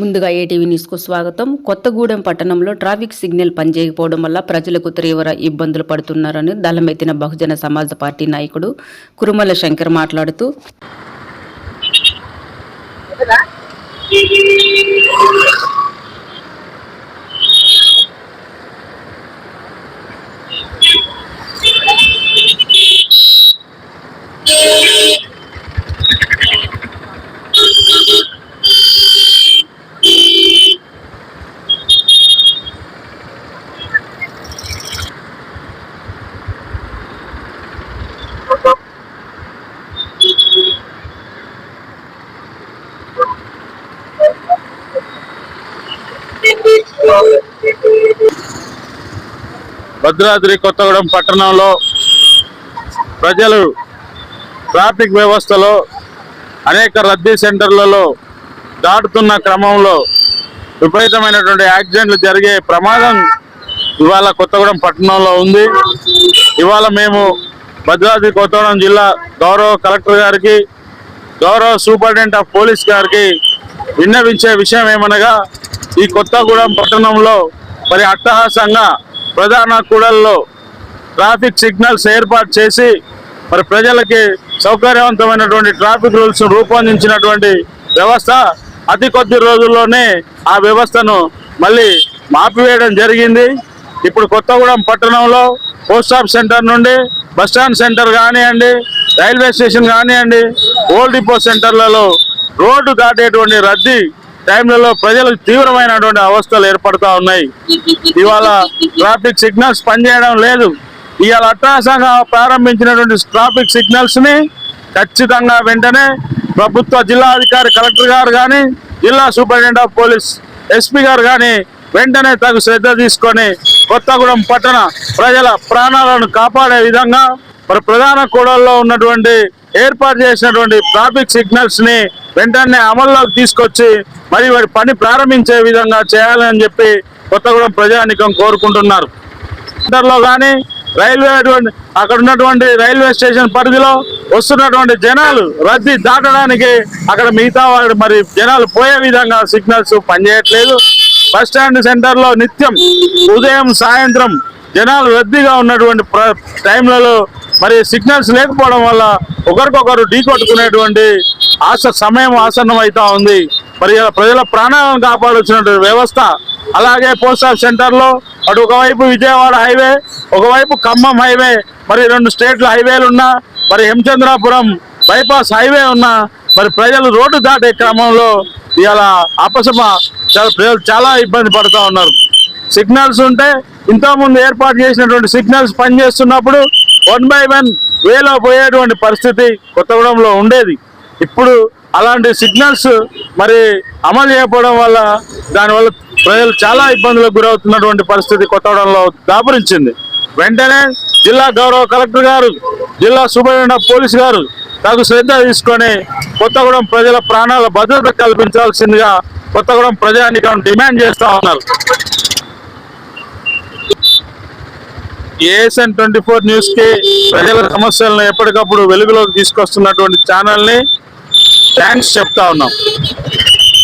ముందుగా ఏటీవీ న్యూస్కు స్వాగతం. కొత్తగూడెం పట్టణంలో ట్రాఫిక్ సిగ్నల్ పనిచేయకపోవడం వల్ల ప్రజలకు తీవ్ర ఇబ్బందులు పడుతున్నారని దళమెత్తిన బహుజన సమాజ్ పార్టీ నాయకుడు కురుమల శంకర్ మాట్లాడుతూ భద్రాద్రి కొత్తగూడెం పట్టణంలో ప్రజలు ట్రాఫిక్ వ్యవస్థలో అనేక రద్దీ సెంటర్లలో దాటుతున్న క్రమంలో విపరీతమైనటువంటి యాక్సిడెంట్లు జరిగే ప్రమాదం ఇవాళ కొత్తగూడెం పట్టణంలో ఉంది. ఇవాళ మేము భద్రాద్రి కొత్తగూడెం జిల్లా గౌరవ కలెక్టర్ గారికి గౌరవ సూపరింటెండెంట్ ఆఫ్ పోలీస్ గారికి విన్నవించే విషయం ఏమనగా ఈ కొత్తగూడెం పట్టణంలో మరి అట్టహాసంగా ప్రధాన కూడల్లో ట్రాఫిక్ సిగ్నల్స్ ఏర్పాటు చేసి మరి ప్రజలకి సౌకర్యవంతమైనటువంటి ట్రాఫిక్ రూల్స్ రూపొందించినటువంటి వ్యవస్థ అతి కొద్ది రోజుల్లోనే ఆ వ్యవస్థను మళ్ళీ మాపివేయడం జరిగింది. ఇప్పుడు కొత్తగూడెం పట్టణంలో పోస్ట్ సెంటర్ నుండి బస్ స్టాండ్ సెంటర్ కానివ్వండి రైల్వే స్టేషన్ కానివ్వండి ఓల్డ్ డిపో సెంటర్లలో రోడ్డు దాటేటువంటి రద్దీ టైంలలో ప్రజలకు తీవ్రమైనటువంటి అవస్థలు ఏర్పడతా ఉన్నాయి. ఇవాళ ట్రాఫిక్ సిగ్నల్స్ పనిచేయడం లేదు. ఇవాళ అట్టాసంగా ప్రారంభించినటువంటి ట్రాఫిక్ సిగ్నల్స్ని ఖచ్చితంగా వెంటనే ప్రభుత్వ జిల్లా అధికారి కలెక్టర్ గారు కానీ జిల్లా సూపరింటెండెంట్ ఆఫ్ పోలీస్ ఎస్పీ గారు కానీ వెంటనే తగు శ్రద్ధ తీసుకొని కొత్తగూడెం పట్టణ ప్రజల ప్రాణాలను కాపాడే విధంగా మరి ప్రధాన కూడల్లో ఉన్నటువంటి ఏర్పాటు చేసినటువంటి ట్రాఫిక్ సిగ్నల్స్ని వెంటనే అమల్లోకి తీసుకొచ్చి మరి వారి పని ప్రారంభించే విధంగా చేయాలని చెప్పి కొత్తగూడెం ప్రజానికం కోరుకుంటున్నారు. సెంటర్లో కానీ రైల్వే అటువంటి అక్కడ ఉన్నటువంటి రైల్వే స్టేషన్ పరిధిలో వస్తున్నటువంటి జనాలు రద్దీ దాటడానికి అక్కడ మిగతా వాళ్ళు మరి జనాలు పోయే విధంగా సిగ్నల్స్ పనిచేయట్లేదు. బస్ స్టాండ్ సెంటర్లో నిత్యం ఉదయం సాయంత్రం జనాలు రద్దీగా ఉన్నటువంటి టైంలలో మరి సిగ్నల్స్ లేకపోవడం వల్ల ఒకరికొకరు ఢీకొట్టుకునేటువంటి ఆశ సమయం ఆసన్నం అవుతా ఉంది. మరి ప్రజల ప్రాణాలను కాపాడాల్సినటువంటి వ్యవస్థ. అలాగే పోస్ట్ ఆఫీస్ సెంటర్లో అటు ఒకవైపు విజయవాడ హైవే ఒకవైపు ఖమ్మం హైవే మరి రెండు స్టేట్ల హైవేలు ఉన్నా మరి హెమచంద్రాపురం బైపాస్ హైవే ఉన్నా మరి ప్రజలు రోడ్డు దాటే క్రమంలో ఇవాళ అపసమ చాలా ప్రజలు చాలా ఇబ్బంది పడుతూ ఉన్నారు. సిగ్నల్స్ ఉంటే ఇంతకుముందు ఏర్పాటు చేసినటువంటి సిగ్నల్స్ పనిచేస్తున్నప్పుడు వన్ బై వన్ వేలో పోయేటువంటి పరిస్థితి కొత్తగూడెంలో ఉండేది. ఇప్పుడు అలాంటి సిగ్నల్స్ మరి అమలు చేయకపోవడం వల్ల దానివల్ల ప్రజలు చాలా ఇబ్బందులకు గురవుతున్నటువంటి పరిస్థితి కొత్తగూడెంలో దాపురించింది. వెంటనే జిల్లా గౌరవ కలెక్టర్ గారు జిల్లా సూపరింటెండెంట్ ఆఫ్ పోలీస్ గారు తగు శ్రద్ధ తీసుకొని కొత్తగూడెం ప్రజల ప్రాణాల భద్రత కల్పించాల్సిందిగా కొత్తగూడెం ప్రజానికం డిమాండ్ చేస్తా ఉన్నారు. ఏఎస్ఎన్ ట్వంటీ ఫోర్ న్యూస్కి ప్రజల సమస్యలను ఎప్పటికప్పుడు వెలుగులోకి తీసుకొస్తున్నటువంటి ఛానల్ని థ్యాంక్స్ చెప్తా ఉన్నాం.